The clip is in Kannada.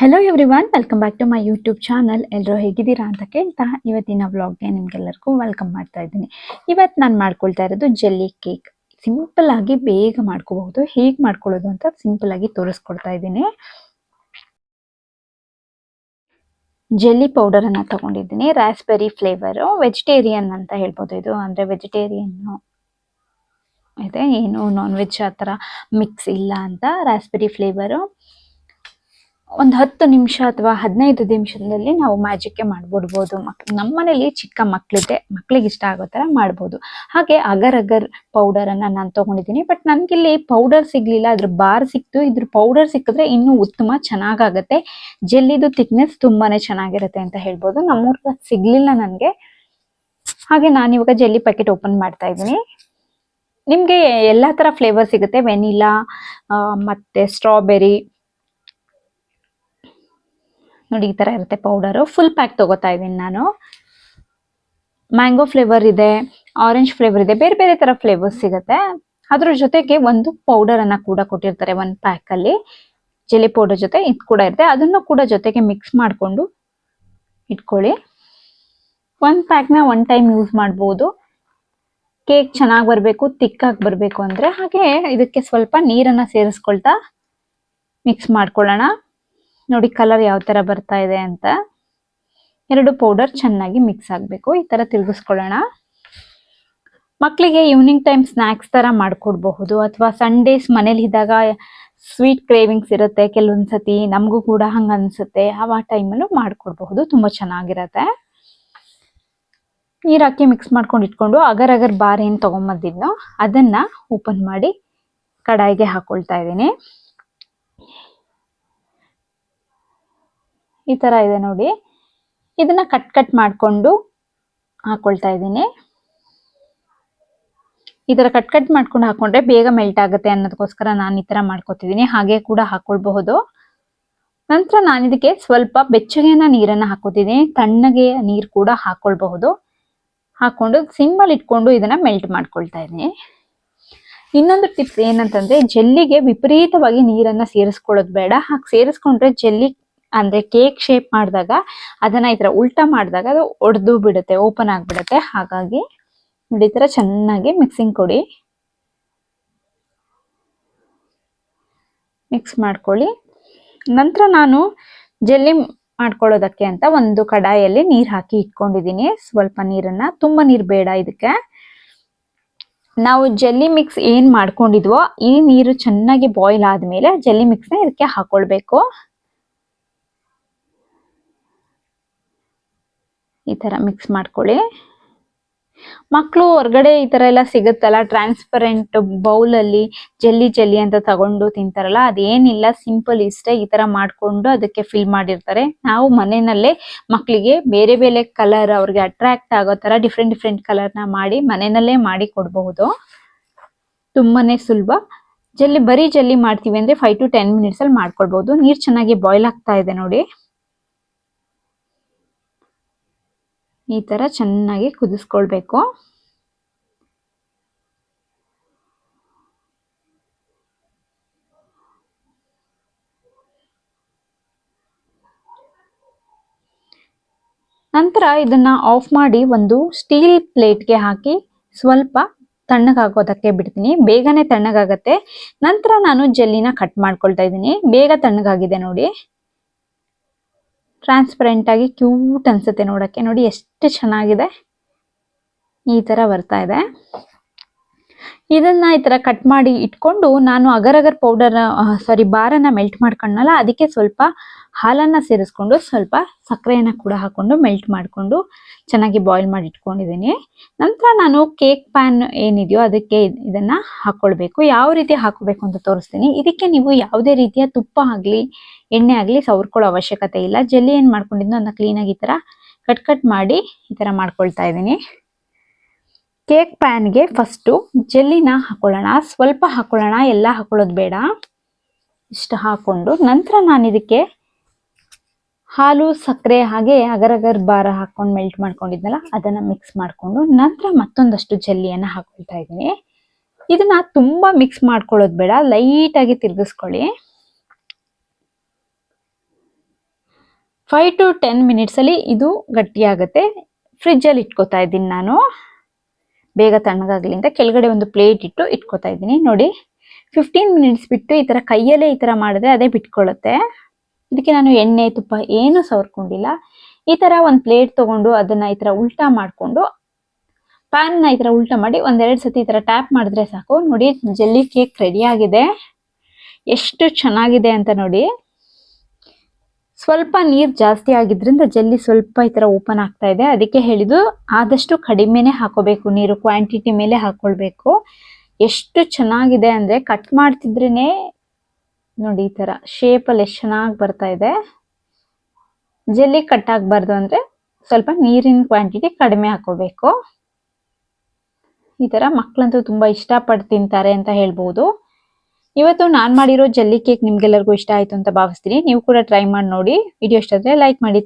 Hello everyone welcome back to my YouTube channel ಎಲ್ಲರೂ ಹೇಗಿದ್ದೀರಾ ಅಂತ ಕೇಳ್ತಾ, ಇವತ್ತಿನ ವ್ಲಾಗ್ಗೆ ನಿಮ್ಗೆಲ್ಲರಿಗೂ ವೆಲ್ಕಮ್ ಮಾಡ್ತಾ ಇದ್ದೀನಿ. ಇವತ್ತು ನಾನು ಮಾಡ್ಕೊಳ್ತಾ ಇರೋದು ಜೆಲ್ಲಿ ಕೇಕ್ ಸಿಂಪಲ್ ಆಗಿ ಬೇಗ ಮಾಡ್ಕೋಬಹುದು, ಹೇಗೆ ಮಾಡ್ಕೊಳ್ಳೋದು ಅಂತ ಸಿಂಪಲ್ ಆಗಿ ತೋರಿಸ್ಕೊಡ್ತಾ ಇದ್ದೀನಿ. ಜೆಲ್ಲಿ ಪೌಡರ್ ಅನ್ನ ತಗೊಂಡಿದ್ದೀನಿ ರಾಸ್ಬೆರಿ ಫ್ಲೇವರು ವೆಜಿಟೇರಿಯನ್ ಅಂತ ಹೇಳ್ಬೋದು ಇದು. ಅಂದ್ರೆ ವೆಜಿಟೇರಿಯನ್ ಇದೆ, ಏನು ನಾನ್ ವೆಜ್ ಆ ಥರ ಮಿಕ್ಸ್ ಇಲ್ಲ ಅಂತ. ರಾಸ್ಬೆರಿ ಫ್ಲೇವರು ಒಂದು ಹತ್ತು ನಿಮಿಷ ಅಥವಾ ಹದಿನೈದು ನಿಮಿಷದಲ್ಲಿ ನಾವು ಮ್ಯಾಜಿಕ್ಕೆ ಮಾಡ್ಬಿಡ್ಬೋದು. ಮಕ್ ನಮ್ಮ ಮನೇಲಿ ಚಿಕ್ಕ ಮಕ್ಕಳಿದೆ ಮಕ್ಕಳಿಗೆ ಇಷ್ಟ ಆಗೋ ಥರ ಮಾಡ್ಬೋದು. ಹಾಗೆ ಅಗರ್ ಅಗರ್ ಪೌಡರನ್ನು ನಾನು ತೊಗೊಂಡಿದ್ದೀನಿ ಬಟ್ ನನಗಿಲ್ಲಿ ಪೌಡರ್ ಸಿಗಲಿಲ್ಲ, ಅದ್ರ ಬಾರ್ ಸಿಕ್ತು. ಇದ್ರ ಪೌಡರ್ ಸಿಕ್ಕಿದ್ರೆ ಇನ್ನೂ ಉತ್ತಮ, ಚೆನ್ನಾಗಾಗತ್ತೆ. ಜೆಲ್ಲಿದು ಥಿಕ್ನೆಸ್ ತುಂಬಾ ಚೆನ್ನಾಗಿರುತ್ತೆ ಅಂತ ಹೇಳ್ಬೋದು. ನಮ್ಮೂರ್ಗೆ ಸಿಗಲಿಲ್ಲ ನನಗೆ. ಹಾಗೆ ನಾನು ಇವಾಗ ಜೆಲ್ಲಿ ಪ್ಯಾಕೆಟ್ ಓಪನ್ ಮಾಡ್ತಾ ಇದ್ದೀನಿ. ನಿಮಗೆ ಎಲ್ಲ ಥರ ಫ್ಲೇವರ್ ಸಿಗುತ್ತೆ? ವೆನಿಲಾ ಮತ್ತು ಸ್ಟ್ರಾಬೆರಿ ನೋಡಿ ಈ ತರ ಇರುತ್ತೆ ಪೌಡರು ಫುಲ್ ಪ್ಯಾಕ್ ತಗೋತಾ ಇದ್ದೀನಿ ನಾನು. ಮ್ಯಾಂಗೋ ಫ್ಲೇವರ್ ಇದೆ ಆರೆಂಜ್ ಫ್ಲೇವರ್ ಇದೆ, ಬೇರೆ ಬೇರೆ ತರ ಫ್ಲೇವರ್ಸ್ ಸಿಗುತ್ತೆ. ಅದ್ರ ಜೊತೆಗೆ ಒಂದು ಪೌಡರ್ ಅನ್ನ ಕೂಡ ಕೊಟ್ಟಿರ್ತಾರೆ ಒಂದು ಪ್ಯಾಕ್ ಅಲ್ಲಿ. ಜೆಲಿ ಪೌಡರ್ ಜೊತೆ ಇದು ಕೂಡ ಇರುತ್ತೆ. ಅದನ್ನು ಕೂಡ ಜೊತೆಗೆ ಮಿಕ್ಸ್ ಮಾಡಿಕೊಂಡು ಇಟ್ಕೊಳ್ಳಿ. ಒಂದು ಪ್ಯಾಕ್ನ ಒನ್ ಟೈಮ್ ಯೂಸ್ ಮಾಡ್ಬೋದು. ಕೇಕ್ ಚೆನ್ನಾಗಿ ಬರಬೇಕು ತಿಕ್ಕಾಗಿ ಬರಬೇಕು ಅಂದರೆ ಹಾಗೆ ಇದಕ್ಕೆ ಸ್ವಲ್ಪ ನೀರನ್ನು ಸೇರಿಸ್ಕೊಳ್ತಾ ಮಿಕ್ಸ್ ಮಾಡ್ಕೊಳ್ಳೋಣ. ನೋಡಿ ಕಲರ್ ಯಾವ ತರ ಬರ್ತಾ ಇದೆ ಅಂತ. ಎರಡು ಪೌಡರ್ ಚೆನ್ನಾಗಿ ಮಿಕ್ಸ್ ಆಗಬೇಕು. ಈ ತರ ತಿರುಗಿಸ್ಕೊಳ್ಳೋಣ. ಮಕ್ಕಳಿಗೆ ಈವ್ನಿಂಗ್ ಟೈಮ್ ಸ್ನ್ಯಾಕ್ಸ್ ತರ ಮಾಡಿಕೊಡ್ಬಹುದು. ಅಥವಾ ಸಂಡೇಸ್ ಮನೇಲಿ ಇದ್ದಾಗ ಸ್ವೀಟ್ ಕ್ರೇವಿಂಗ್ಸ್ ಇರುತ್ತೆ. ಕೆಲವೊಂದ್ಸತಿ ನಮಗೂ ಕೂಡ ಹಂಗ ಅನ್ಸುತ್ತೆ. ಆ ಟೈಮಲ್ಲೂ ಮಾಡಿಕೊಡ್ಬಹುದು. ತುಂಬಾ ಚೆನ್ನಾಗಿರತ್ತೆ. ನೀರ್ ಹಾಕಿ ಮಿಕ್ಸ್ ಮಾಡ್ಕೊಂಡು ಇಟ್ಕೊಂಡು ಅಗರ್ ಅಗರ್ ಬಾರ್ ಏನ್ ತಗೊಂಬಂದಿದ್ನೋ ಅದನ್ನ ಓಪನ್ ಮಾಡಿ ಕಡಾಯಿಗೆ ಹಾಕೊಳ್ತಾ ಇದ್ದೀನಿ. ಈ ತರ ಇದೆ ನೋಡಿ. ಇದನ್ನ ಕಟ್ ಕಟ್ ಮಾಡಿಕೊಂಡು ಹಾಕೊಳ್ತಾ ಇದ್ದೀನಿ. ಈ ಥರ ಕಟ್ ಕಟ್ ಮಾಡ್ಕೊಂಡು ಹಾಕೊಂಡ್ರೆ ಬೇಗ ಮೆಲ್ಟ್ ಆಗುತ್ತೆ ಅನ್ನೋದಕ್ಕೋಸ್ಕರ ನಾನು ಈ ತರ ಮಾಡ್ಕೊತಿದ್ದೀನಿ ಹಾಗೆ ಕೂಡ ಹಾಕೊಳ್ಬಹುದು. ನಂತರ ನಾನು ಇದಕ್ಕೆ ಸ್ವಲ್ಪ ಬೆಚ್ಚಗೆನ ನೀರನ್ನ ಹಾಕೋತಿದ್ದೀನಿ ತಣ್ಣಗೆ ನೀರು ಕೂಡ ಹಾಕೊಳ್ಬಹುದು. ಹಾಕೊಂಡು ಸಿಮ್ಮಲ್ಲಿ ಇಟ್ಕೊಂಡು ಇದನ್ನ ಮೆಲ್ಟ್ ಮಾಡ್ಕೊಳ್ತಾ ಇದ್ದೀನಿ. ಇನ್ನೊಂದು ಟಿಪ್ಸ್ ಏನಂತಂದ್ರೆ, ಜೆಲ್ಲಿಗೆ ವಿಪರೀತವಾಗಿ ನೀರನ್ನ ಸೇರಿಸ್ಕೊಳ್ಳೋದು ಬೇಡ. ಹಾಗೆ ಸೇರಿಸ್ಕೊಂಡ್ರೆ ಜೆಲ್ಲಿ ಅಂದ್ರೆ ಕೇಕ್ ಶೇಪ್ ಮಾಡಿದಾಗ ಅದನ್ನ ಈ ತರ ಉಲ್ಟಾ ಮಾಡಿದಾಗ ಅದು ಒಡೆದು ಬಿಡುತ್ತೆ ಓಪನ್ ಆಗಿಬಿಡುತ್ತೆ. ಹಾಗಾಗಿ ನೋಡಿ ಈ ತರ ಚೆನ್ನಾಗಿ ಮಿಕ್ಸಿಂಗ್ ಕೊಡಿ. ಮಿಕ್ಸ್ ಮಾಡ್ಕೊಳ್ಳಿ. ನಂತರ ನಾನು ಜೆಲ್ಲಿ ಮಾಡ್ಕೊಳ್ಳೋದಕ್ಕೆ ಅಂತ ಒಂದು ಕಡಾಯಲ್ಲಿ ನೀರು ಹಾಕಿ ಇಟ್ಕೊಂಡಿದ್ದೀನಿ. ಸ್ವಲ್ಪ ನೀರನ್ನ, ತುಂಬಾ ನೀರು ಬೇಡ ಇದಕ್ಕೆ. ನಾವು ಜೆಲ್ಲಿ ಮಿಕ್ಸ್ ಏನ್ ಮಾಡ್ಕೊಂಡಿದ್ವೋ ಈ ನೀರು ಚೆನ್ನಾಗಿ ಬಾಯ್ಲ್ ಆದಮೇಲೆ ಜೆಲ್ಲಿ ಮಿಕ್ಸ್ನ ಇದಕ್ಕೆ ಹಾಕೊಳ್ಬೇಕು. ಈ ತರ ಮಿಕ್ಸ್ ಮಾಡ್ಕೊಳ್ಳಿ. ಮಕ್ಕಳು ಹೊರಗಡೆ ಈ ತರ ಎಲ್ಲ ಸಿಗುತ್ತಲ್ಲ ಟ್ರಾನ್ಸ್ಪರೆಂಟ್ ಬೌಲ್ ಅಲ್ಲಿ ಜೆಲ್ಲಿ ಜೆಲ್ಲಿ ಅಂತ ತಗೊಂಡು ತಿಂತಾರಲ್ಲ, ಅದೇನಿಲ್ಲ ಸಿಂಪಲ್ ಇಷ್ಟೇ ಈ ತರ ಮಾಡ್ಕೊಂಡು ಅದಕ್ಕೆ ಫಿಲ್ ಮಾಡಿರ್ತಾರೆ. ನಾವು ಮನೆಯಲ್ಲೇ ಮಕ್ಕಳಿಗೆ ಬೇರೆ ಬೇರೆ ಕಲರ್ ಅವ್ರಿಗೆ ಅಟ್ರಾಕ್ಟ್ ಆಗೋ ತರ ಡಿಫ್ರೆಂಟ್ ಡಿಫ್ರೆಂಟ್ ಕಲರ್ನ ಮಾಡಿ ಮನೆಯಲ್ಲೇ ಮಾಡಿ ಕೊಡಬಹುದು. ತುಂಬಾನೇ ಸುಲಭ. ಜಲ್ಲಿ ಬರೀ ಜಲ್ಲಿ ಮಾಡ್ತೀವಿ ಅಂದ್ರೆ ಫೈವ್ ಟು ಟೆನ್ ಮಿನಿಟ್ಸ್ ಅಲ್ಲಿ ಮಾಡ್ಕೊಳ್ಬಹುದು ನೀರ್ ಚೆನ್ನಾಗಿ ಬಾಯ್ಲ್ ಆಗ್ತಾ ಇದೆ ನೋಡಿ. ಈ ತರ ಚೆನ್ನಾಗಿ ಕುದಿಸ್ಕೊಳ್ಬೇಕು. ನಂತರ ಇದನ್ನ ಆಫ್ ಮಾಡಿ ಒಂದು ಸ್ಟೀಲ್ ಪ್ಲೇಟ್ಗೆ ಹಾಕಿ ಸ್ವಲ್ಪ ತಣ್ಣಗಾಗೋದಕ್ಕೆ ಬಿಡ್ತೀನಿ. ಬೇಗನೆ ತಣ್ಣಗಾಗತ್ತೆ. ನಂತರ ನಾನು ಜೆಲ್ಲಿನ ಕಟ್ ಮಾಡ್ಕೊಳ್ತಾ ಇದ್ದೀನಿ. ಬೇಗ ತಣ್ಣಗಾಗಿದೆ ನೋಡಿ. ಟ್ರಾನ್ಸ್ಪರೆಂಟ್ ಆಗಿ ಕ್ಯೂಟ್ ಅನ್ಸುತ್ತೆ ನೋಡಕ್ಕೆ. ನೋಡಿ ಎಷ್ಟು ಚೆನ್ನಾಗಿದೆ. ಈ ತರ ಬರ್ತಾ ಇದೆ. ಇದನ್ನ ಈ ತರ ಕಟ್ ಮಾಡಿ ಇಟ್ಕೊಂಡು ನಾನು ಅಗರ್ ಪೌಡರ್ ಸಾರಿ ಬಾರನ್ನ ಮೆಲ್ಟ್ ಮಾಡ್ಕೊಂಡಲ್ಲ ಅದಕ್ಕೆ ಸ್ವಲ್ಪ ಹಾಲನ್ನ ಸೇರಿಸ್ಕೊಂಡು ಸ್ವಲ್ಪ ಸಕ್ಕರೆಯನ್ನ ಕೂಡ ಹಾಕೊಂಡು ಮೆಲ್ಟ್ ಮಾಡಿಕೊಂಡು ಚೆನ್ನಾಗಿ ಬಾಯ್ಲ್ ಮಾಡಿ ಇಟ್ಕೊಂಡಿದ್ದೀನಿ. ನಂತರ ನಾನು ಕೇಕ್ ಪ್ಯಾನ್ ಏನಿದೆಯೋ ಅದಕ್ಕೆ ಇದನ್ನ ಹಾಕೊಳ್ಬೇಕು. ಯಾವ ರೀತಿ ಹಾಕೋಬೇಕು ಅಂತ ತೋರಿಸ್ತೀನಿ. ಇದಕ್ಕೆ ನೀವು ಯಾವುದೇ ರೀತಿಯ ತುಪ್ಪ ಆಗ್ಲಿ, ಎಣ್ಣೆ ಆಗ್ಲಿ ಸವರ್ಕೊಳ್ಳೋ ಅವಶ್ಯಕತೆ ಇಲ್ಲ. ಜೆಲ್ಲಿ ಏನ್ ಮಾಡ್ಕೊಂಡಿದ್ನೋ ಅದನ್ನ ಕ್ಲೀನಾಗಿ ಈ ತರ ಕಟ್ ಕಟ್ ಮಾಡಿ ಈ ತರ ಮಾಡ್ಕೊಳ್ತಾ ಇದ್ದೀನಿ. ಕೇಕ್ ಪ್ಯಾನ್ಗೆ ಫಸ್ಟು ಜೆಲ್ಲಿನ ಹಾಕೊಳ್ಳೋಣ. ಸ್ವಲ್ಪ ಹಾಕೊಳ್ಳೋಣ. ಎಲ್ಲ ಹಾಕೊಳ್ಳೋದು ಬೇಡ. ಇಷ್ಟು ಹಾಕೊಂಡು ನಂತರ ನಾನು ಇದಕ್ಕೆ ಹಾಲು, ಸಕ್ಕರೆ ಹಾಗೆ ಅಗರ್ ಅಗರ್ ಬಾರ ಹಾಕೊಂಡು ಮೆಲ್ಟ್ ಮಾಡ್ಕೊಂಡಿದ್ನಲ್ಲ, ಅದನ್ನ ಮಿಕ್ಸ್ ಮಾಡಿಕೊಂಡು ನಂತರ ಮತ್ತೊಂದಷ್ಟು ಜೆಲ್ಲಿಯನ್ನು ಹಾಕೊಳ್ತಾ ಇದ್ದೀನಿ. ಇದನ್ನ ತುಂಬಾ ಮಿಕ್ಸ್ ಮಾಡ್ಕೊಳ್ಳೋದು ಬೇಡ. ಲೈಟಾಗಿ ತಿರ್ಗಿಸ್ಕೊಳ್ಳಿ. ಫೈವ್ ಟು ಟೆನ್ ಮಿನಿಟ್ಸಲ್ಲಿ ಇದು ಗಟ್ಟಿಯಾಗುತ್ತೆ. ಫ್ರಿಜ್ಜಲ್ಲಿ ಇಟ್ಕೋತಾ ಇದ್ದೀನಿ ನಾನು. ಬೇಗ ತಣ್ಣಗಾಗ್ಲಿ ಅಂತ ಕೆಳಗಡೆ ಒಂದು ಪ್ಲೇಟ್ ಇಟ್ಟು ಇಟ್ಕೋತಾ ಇದ್ದೀನಿ. ನೋಡಿ ಫಿಫ್ಟೀನ್ ಮಿನಿಟ್ಸ್ ಬಿಟ್ಟು ಈ ಥರ ಕೈಯಲ್ಲೇ ಈ ಥರ ಮಾಡಿದ್ರೆ ಅದೇ ಬಿಟ್ಕೊಳ್ಳುತ್ತೆ ಇದಕ್ಕೆ ನಾನು ಎಣ್ಣೆ, ತುಪ್ಪ ಏನೂ ಸವರ್ಕೊಂಡಿಲ್ಲ. ಈ ಥರ ಒಂದು ಪ್ಲೇಟ್ ತೊಗೊಂಡು ಅದನ್ನ ಈ ಥರ ಉಲ್ಟಾ ಮಾಡಿಕೊಂಡು ಪ್ಯಾನ್ನ ಈ ಥರ ಉಲ್ಟಾ ಮಾಡಿ ಒಂದೆರಡು ಸತಿ ಈ ಥರ ಟ್ಯಾಪ್ ಮಾಡಿದ್ರೆ ಸಾಕು. ನೋಡಿ ಜೆಲ್ಲಿ ಕೇಕ್ ರೆಡಿ ಆಗಿದೆ. ಎಷ್ಟು ಚೆನ್ನಾಗಿದೆ ಅಂತ ನೋಡಿ. ಸ್ವಲ್ಪ ನೀರು ಜಾಸ್ತಿ ಆಗಿದ್ರಿಂದ ಜಲ್ಲಿ ಸ್ವಲ್ಪ ಈ ಥರ ಓಪನ್ ಆಗ್ತಾ ಇದೆ. ಅದಕ್ಕೆ ಹೇಳಿದ್ದು ಆದಷ್ಟು ಕಡಿಮೆನೆ ಹಾಕೋಬೇಕು, ನೀರು ಕ್ವಾಂಟಿಟಿ ಮೇಲೆ ಹಾಕೊಳ್ಬೇಕು. ಎಷ್ಟು ಚೆನ್ನಾಗಿದೆ ಅಂದರೆ ಕಟ್ ಮಾಡ್ತಿದ್ರೇ ನೋಡಿ ಈ ಥರ ಶೇಪಲ್ಲಿ ಎಷ್ಟು ಚೆನ್ನಾಗಿ ಬರ್ತಾ ಇದೆ. ಜಲ್ಲಿ ಕಟ್ ಆಗಬಾರ್ದು ಅಂದರೆ ಸ್ವಲ್ಪ ನೀರಿನ ಕ್ವಾಂಟಿಟಿ ಕಡಿಮೆ ಹಾಕೋಬೇಕು. ಈ ಥರ ಮಕ್ಕಳಂತೂ ತುಂಬ ಇಷ್ಟಪಟ್ಟು ತಿಂತಾರೆ ಅಂತ ಹೇಳ್ಬೋದು. ಇವತ್ತು ನಾನು ಮಾಡಿರೋ ಜಲ್ಲಿ ಕೇಕ್ ನಿಮ್ಗೆಲ್ಲರಿಗೂ ಇಷ್ಟ ಆಯ್ತು ಅಂತ ಭಾವಿಸ್ತೀನಿ. ನೀವು ಕೂಡ ಟ್ರೈ ಮಾಡಿ ನೋಡಿ. ವಿಡಿಯೋ ಇಷ್ಟ ಆದರೆ ಲೈಕ್ ಮಾಡಿ.